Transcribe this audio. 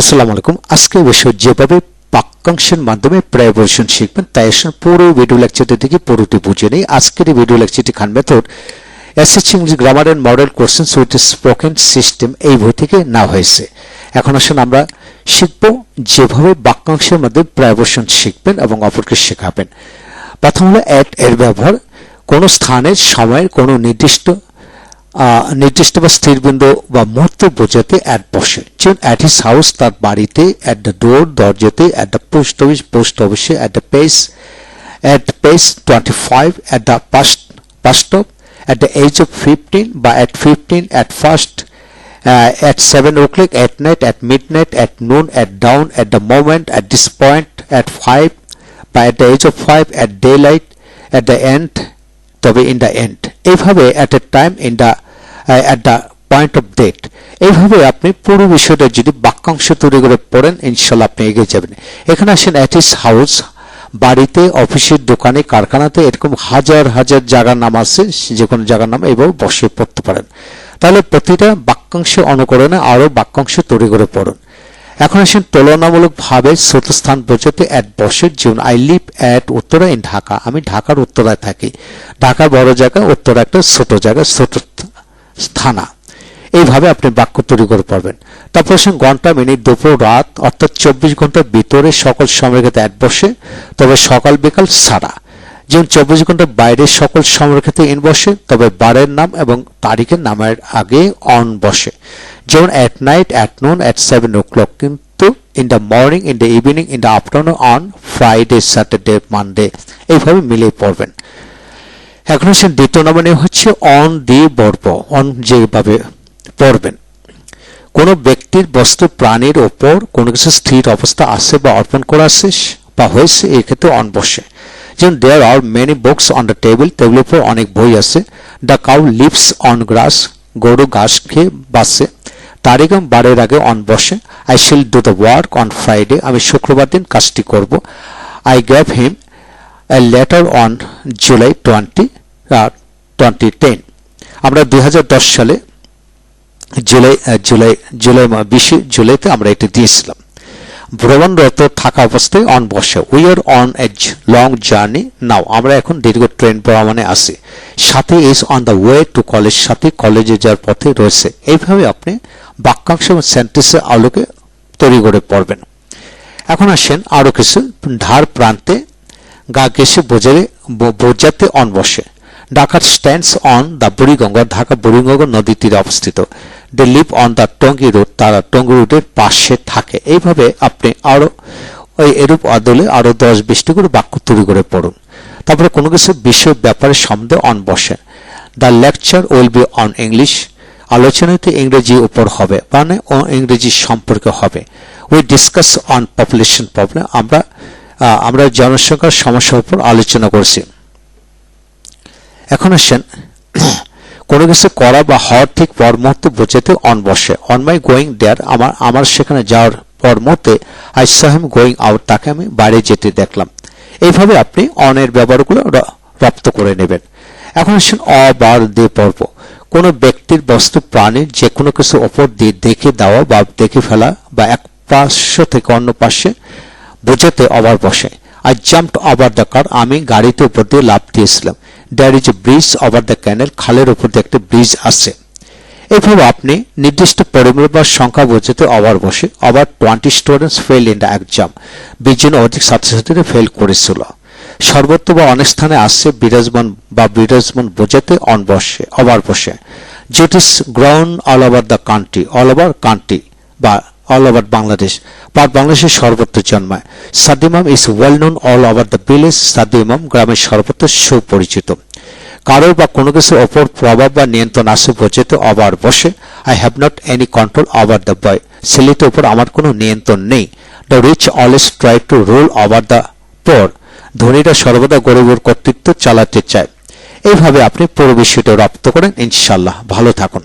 আসসালামু আলাইকুম। আজকে বিষয় যেভাবে বাক্যাংশের মাধ্যমে প্রায়বর্ষণ শিখবেন, তাই আসুন পুরো ভিডিও লেকচারটি থেকে পুরোটি বুঝে নেই। আজকের এই ভিডিও লেকচারটি Khan method SS English grammar and model questions with spoken system এই বই থেকে নেওয়া হয়েছে। এখন আসুন আমরা শিখব যেভাবে বাক্যাংশের মধ্যে প্রায়বর্ষণ শিখবেন এবং অপরকে শেখাবেন। প্রথম হলো অ্যাট এর ব্যবহার। কোনো স্থানের সময়ের কোনো নির্দিষ্ট নির্দিষ্ট বা স্থির বিন্দু বা মুহূর্ত বোঝাতে অ্যাট বসে। যেমন অ্যাট হিস হাউস তার বাড়িতে at the door দরজাতে at the post office post অফিসে at the pace at pace twenty five at the past bus stop at the age of fifteen বা at fifteen at first uh, at 7 o'clock at night, at midnight, at noon, at dawn, at the moment, at this point, at 5, by at the age of 5, at daylight, at the end, তবে in the end এইভাবে a time in the uh, at the point of date এইভাবে আপনি পুরো বিষয়টা যদি বাক্যাংশ তৈরি করে পড়েন ইনশাল্লাহ আপনি এগিয়ে যাবেন। এখানে আসেন অ্যাট ইস হাউস বাড়িতে অফিসের দোকানে কারখানাতে এরকম হাজার হাজার জায়গার নাম আছে যে কোনো জায়গার নাম এইভাবে বসে পড়তে পারেন। তাহলে প্রতিটা বাক্যাংশ অনুকরণে আরও বাক্যাংশ তৈরি করে পড়ুন। এখন আসেন তুলনামূলক ভাবে ছোট স্থান বোঝাতে অ্যাট বসের জীবন। I live at Uttara in Dhaka. আমি ঢাকার উত্তরায় থাকি। ঢাকা বড় জায়গা উত্তরা একটা ছোট জায়গা, ছোট থানা এইভাবে আপনি বাক্য তৈরি করে পারবেন তারপর আসেন ঘণ্টা, মিনিট, দুপুর, রাত, অর্থাৎ চব্বিশ ঘণ্টার ভিতরে সকল সময়ের ক্ষেত্রে অ্যাড বসে, তবে সকাল, বিকাল সারা যেমন চব্বিশ ঘণ্টার বাইরে সকল সময়ের ক্ষেত্রে ইন বসে, তবে বারের নাম এবং তারিখের নামের আগে অন বসে। যেমন at night at noon at seven o'clock কিন্তু in the morning in the evening in the afternoon on Friday Saturday Monday এইভাবে মিলিয়ে পড়বেন। এখন হচ্ছে দ্বিতীয় নম্বর হচ্ছে অন দি বর্ব অন যেভাবে পড়বেন। কোন ব্যক্তির বস্তু প্রাণীর ওপর কোনো কিছু স্থির অবস্থা আছে বা অর্পণ করা আছে বা হয়েছে এই ক্ষেত্রে অন বসে। যেমন there are many books on the table টেবিলের উপর অনেক বই আছে। The cow lives on grass গরু ঘাস খেয়ে বাসে। তারিখম বারের আগে অন বসে। I shall do the work on Friday আমি শুক্রবার দিন কাজটি করব। I gave him a letter on July 20, uh, 2010 আমরা দুই হাজার দশ সালে জুলাই আহ, জুলাই জুলাই বিশে জুলাইতে আমরা এটি দিয়েছিলাম। ভ্রমণরত থাকা অবস্থায় অন বসে। We are on a long journey now আমরা এখন দীর্ঘ ট্রেন ভ্রমণে আসি সাথে is on the way to college সাথে কলেজে যাওয়ার পথে রয়েছে। এইভাবে আপনি বাক্যাংশ এবং সেন্টেন্সের আলোকে তৈরি করে পড়বেন। এখন আসেন আরও কিছু ধার প্রান্তে গা ঘেসে বোঝালে বোঝাতে অন বসে। ঢাকার stands on the Buriganga Dhaka Buriganga নদীর তীরে অবস্থিত। They live on the Tongi road তারা টঙ্গি রোডের পাশে থাকে। এইভাবে আপনি আরও ওই এরূপ আদলে আরও দশ বিশটি করে বাক্য তৈরি করে পড়ুন। তারপরে কোনো কিছু বিষয়, ব্যাপারে সন্দেহ অন বসে। The lecture will be on English আলোচনাতে ইংরেজি উপর হবে মানে ও ইংরেজি সম্পর্কে হবে। We discuss on population problem আমরা আমরা জনসংখ্যার সমস্যার উপর আলোচনা করছি। এখন আসেন, কোনো কিছু করা বা হওয়ার ঠিক পর মুহূর্তে বোঝাতে অন বসে। অন মাই গোয়িং দেয়ার আমার আমার সেখানে যাওয়ার পর মুহূর্তে আই সাহেম গোয়িং আউট তাকে আমি বাইরে যেতে দেখলাম। এইভাবে আপনি অনের ব্যবহারগুলো রপ্ত করে নেবেন। এখন আসেন অ, বার, দে, পর্ব। কোনো ব্যক্তির বস্তু প্রাণীর যে কোনো কিছু ওপর দিয়ে দেখে দেওয়া বা দেখে ফেলা বা এক পার্শ্ব থেকে অন্য পাশে বোঝাতে অবার বসে। I jumped over the car আমি গাড়িতে উপর দিয়ে লাফ দিয়েছিলাম। There is a bridge over the canal খালের উপর দিয়ে একটা ব্রিজ আছে। এইভাবে আপনি নির্দিষ্ট পরিমাণ বা সংখ্যা বোঝাতে অবার বসে। Over twenty students fail in the exam বিশ অধিক ছাত্রছাত্রীরা ফেল করেছিল। সর্বত্র বা অনেক স্থানে আসছে বিরাজমান বা বিরাজমান বোঝাতে অন অবার বসে। Wheat is grown all over the country all over country বা অল ওভার বাংলাদেশ বা বাংলাদেশের সর্বত্র জন্মায়। Sadimam is well known all over the village Sadimam গ্রামের সর্বত্র সুপরিচিত। কারও বা কোনো কিছুর ওপর প্রভাব বা নিয়ন্ত্রণ আসে বোঝাতে অবার বসে। I have not any control over the boy ছেলেটির উপর আমার কোনো নিয়ন্ত্রণ নেই। The rich always try to rule over the poor ধনীরা সর্বদা গরিবের কর্তৃত্ব চালাতে চায়। এইভাবে আপনি পুরো বিষয়টা রপ্ত করেন ইনশাল্লাহ ভালো থাকুন।